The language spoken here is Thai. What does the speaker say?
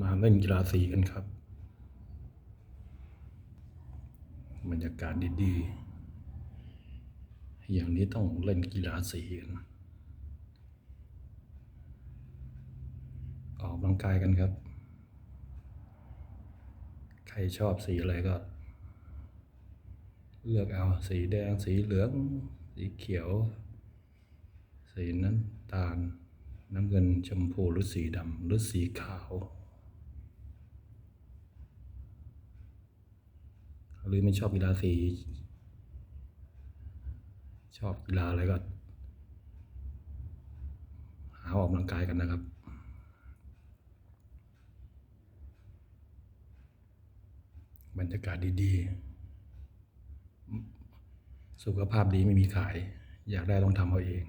มาเล่นกีฬาสีกันครับ บรรยากาศดีๆ อย่างนี้ต้องเล่นกีฬาสีกันออกกำลังกายกันครับ ใครชอบสีอะไรก็ เลือกเอาสีแดงสีเหลือง สีเขียว สีน้ำตาลน้ำเงินชมพูหรือสีดำหรือสีขาว หรือไม่ชอบกีฬาสี ชอบกีฬาอะไรก็ หาออกกำลังกายกันนะครับบรรยากาศดีๆ สุขภาพดีไม่มีขาย อยากได้ต้องทำเอาเอง